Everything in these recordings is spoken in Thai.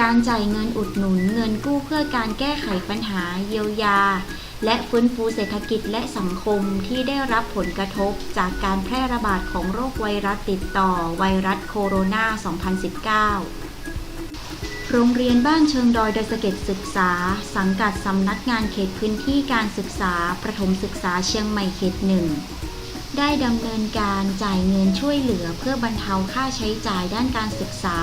การจ่ายเงินอุดหนุนเงินกู้เพื่อการแก้ไขปัญหาเยียวยา และฟื้นฟูเศรษฐกิจและสังคมที่ได้รับผลกระทบจากการแพร่ระบาดของโรคไวรัสติดต่อไวรัสโคโรนา 2019โรงเรียนบ้านเชิงดอยดอยสะเก็ดศึกษา สังกัดสำนักงานเขตพื้นที่การศึกษา ประถมศึกษาเชียงใหม่เขตหนึ่ง ได้ดำเนินการจ่ายเงินช่วยเหลือเพื่อบรรเทาค่าใช้จ่ายด้านการศึกษา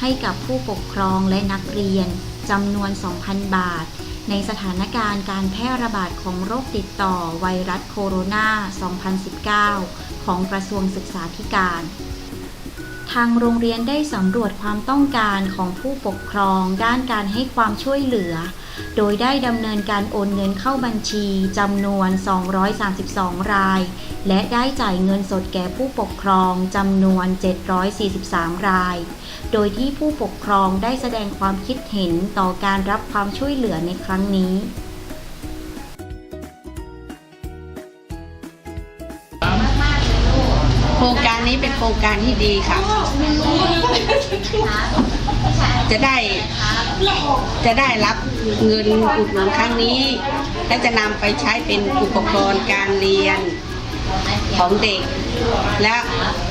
ให้กับผู้ปกครองและนักเรียนจำนวน 2,000 บาท ในสถานการณ์การแพร่ระบาดของโรคติดต่อไวรัสโคโรนา 2019 ของกระทรวงศึกษาธิการ ทางโรงเรียนได้สำรวจความต้องการของผู้ปกครองด้านการให้ความช่วยเหลือ โดยได้ดำเนินการโอนเงินเข้าบัญชีจำนวน 232 ราย และได้จ่ายเงินสดแก่ผู้ปกครองจำนวน 743 ราย โดยที่ผู้ปกครองได้แสดงความคิดเห็นต่อการรับความช่วยเหลือในครั้งนี้ ครงการนี้เป็นโครงการที่ดีค่ะ จะได้จะได้รับเงินอุดหนุนครั้งนี้ และจะนำไปใช้เป็นอุปกรณ์การเรียนของเด็ก และ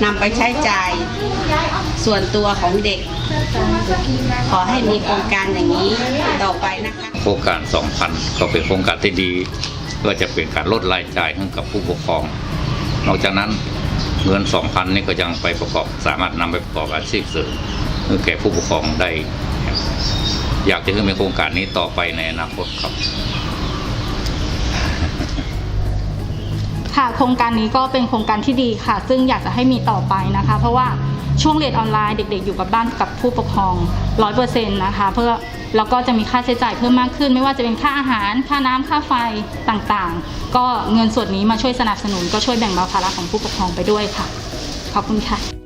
นำไปใช้จ่ายส่วนตัวของเด็ก ขอให้มีโครงการอย่างนี้ต่อไปนะคะ โครงการ 2,000 ก็เป็นโครงการที่ดีเพื่อจะเป็นการลดรายจ่ายให้กับผู้ปกครอง นอกจากนั้นเงิน2,000นี่ก็ยังไปประกอบสามารถนำไปประกอบอาชีพเสริมแก่ผู้ปกครองได้ อยากจะให้มีโครงการนี้ต่อไปในอนาคตครับค่ะโครงการนี้ก็เป็นโครงการที่ดีค่ะ ซึ่งอยากจะให้มีต่อไปนะคะ เพราะว่าช่วงเรียนออนไลน์เด็ก ๆ อยู่กับบ้านกับผู้ปกครองร้อยเปอร์เซ็นต์นะคะ เพื่อแล้วก็จะมีค่าใช้จ่ายเพิ่มมากขึ้น ไม่ว่าจะเป็นค่าอาหาร ค่าน้ำค่าไฟต่างๆ ก็เงินส่วนนี้มาช่วยสนับสนุน ก็ช่วยแบ่งเบาภาระของผู้ปกครองไปด้วยค่ะ ขอบคุณค่ะ